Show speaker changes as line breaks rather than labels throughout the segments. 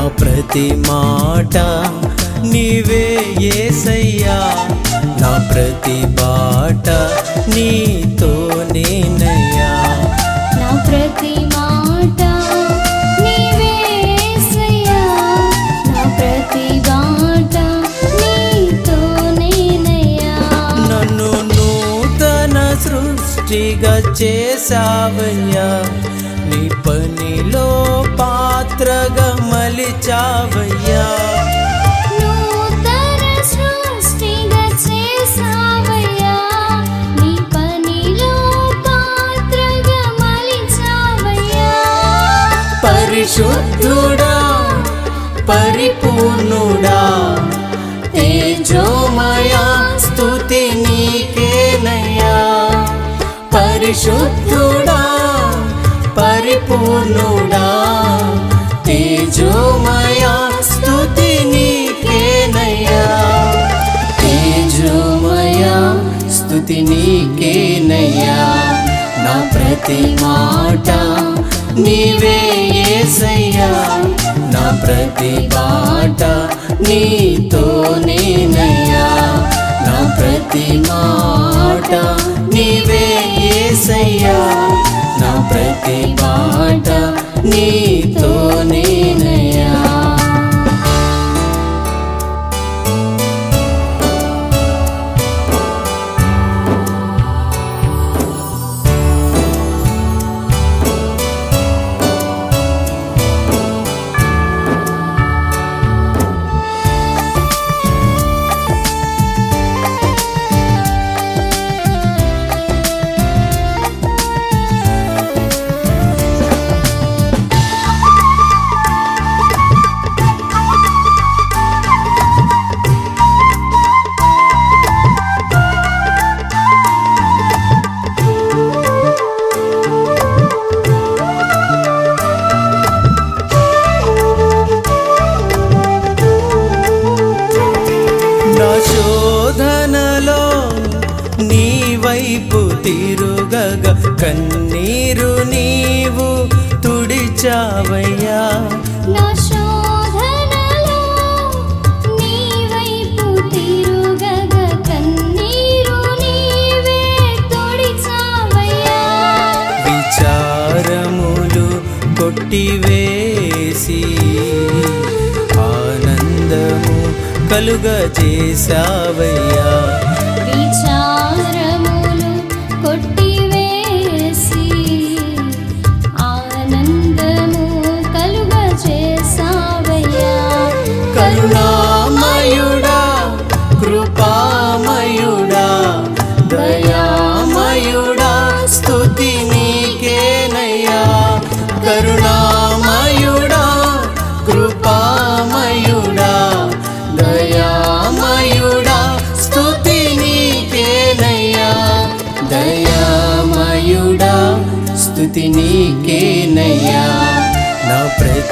నా ప్రతి మాట నీవే ఏసయ్యా. నా ప్రతి బాట నీతోనేనయ్యా
నా ప్రతి మాట నీవే నా ప్రతి బాట నీతోనేనయ్యా
నన్ను నూతన సృష్టిగా చేసావయ్యా నీ పనిలో పాత్రగా
పాత్రగా మలిచావయ్యా
పరిశుద్ధుడా పరిపూర్ణుడా తేజోమయా స్తుతి నీకేనయ్యా. పరిశుద్ధుడా పరిపూర్ణుడా స్తుతి నీకేనయ్యా నా ప్రతి మాట నీవే యేసయ్యా నా ప్రతి బాట నీతోనేనయ్యా నా ప్రతి మాట నీవే యేసయ్యా నా ప్రతి బాట నీతోనే వైపు తిరుగగ కన్నీరు నీవు తుడిచావయ్యా.
నా
విచారములు కొట్టివేసి ఆనందము కలుగ చేసావయ్యా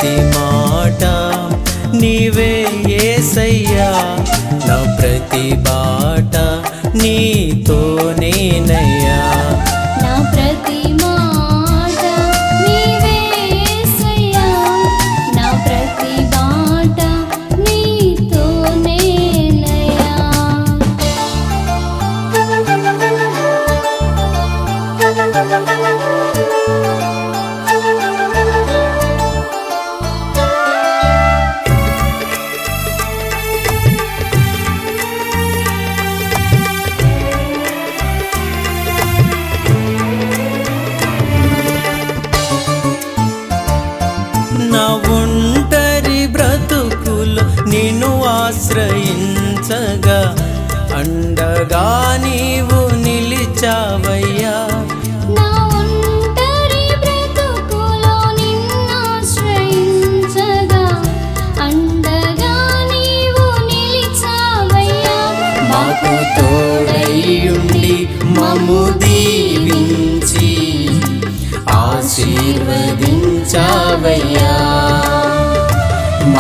ప్రతి మాట నీవే ఏసయ్యా. నా ప్రతి బాట నీతోనేనయ్యా ఆశ్రయించగా అండగా నీవు నిలిచావయ్యా. తోడైయుండి మము దీవించి ఆశీర్వదించావయ్యా.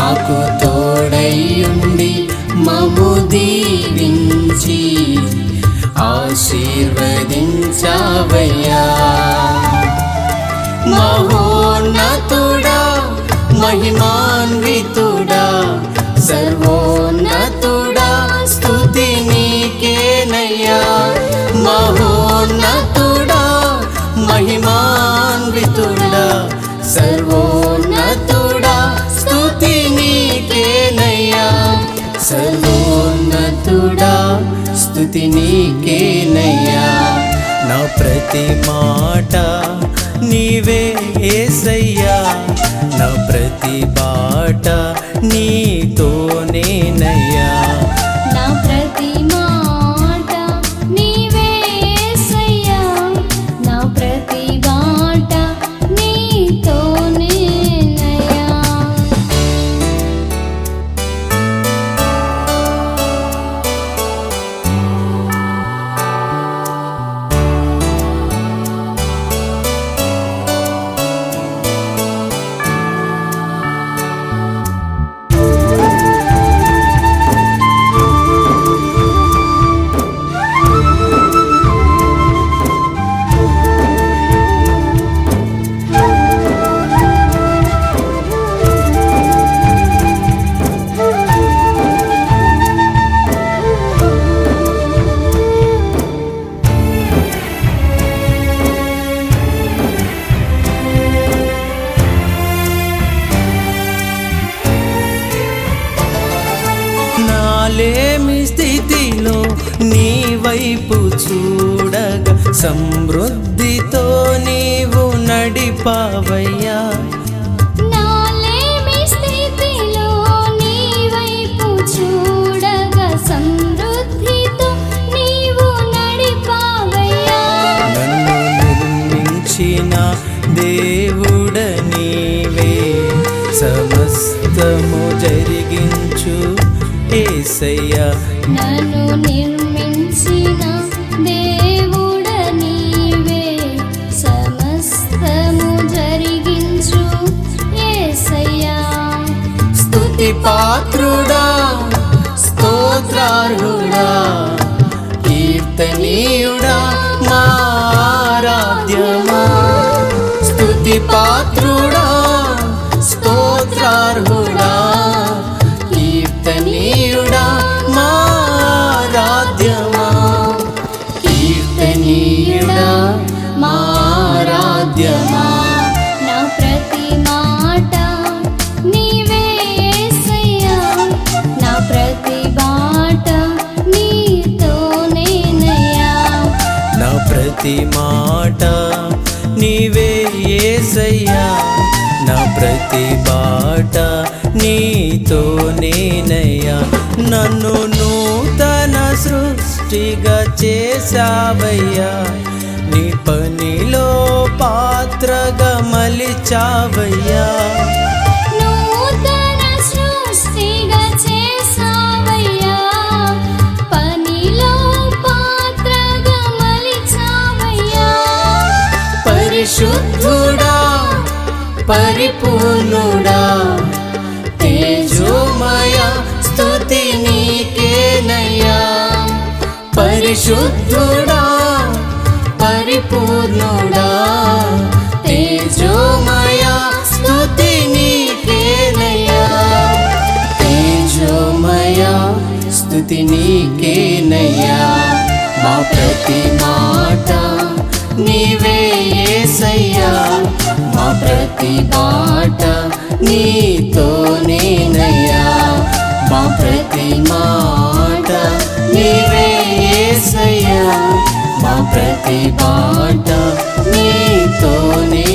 మాకు తోడయ్యుండి మము దీవించి ఆశీర్వదించవయ్యా. మహోన్నతుడా మహిమాన్వితుడా సర్వోన్నతుడా స్థుతి నీకేనయ్యా. మహోన్నతుడా మహిమాన్వితుడా సర్వో స్తుతి నీకేనయ్యా నా ప్రతి మాట నీవే ఏసయ్యా. నా ప్రతి బాట నీతోనేనయ్యా నాలేమి స్థితిలో నీ వైపు చూడగా సమృద్ధితో నీవు నడిపావయ్యా.
నాలేమి
ఏసయ్యా
నన్ను నిర్మించిన దేవుడ నీవే. సమస్తము జరిగించు యేసయ్యా
స్తుతి పాత్రుడా స్తోత్రార్హుడా కీర్తనీయుడా మారాధ్యమా స్తుతి పాత్రుడా స్తోత్రార్హుడా కీర్తనీయుడా
ప్రతి మాట నీవే
ఏసయ్యా. నా ప్రతి బాట నీతోనేనయ్యా నన్ను నూతన సృష్టిగా చేసావయ్యా నీ పనిలో పాత్రగా మలిచావయ్యా. పరిశుద్ధుడా పరిపూర్ణుడా. తేజోమయ స్తుతి నీకేనయ్యా. తేజోమయ స్తుతి నీకేనయ్యా. మా ప్రతి మాట నీవేయేసయ్య మా ప్రతి బాట నీతోనేనయ్యా. మా ప్రతి మాట నీవే మా ప్రతి బాట నీతోనే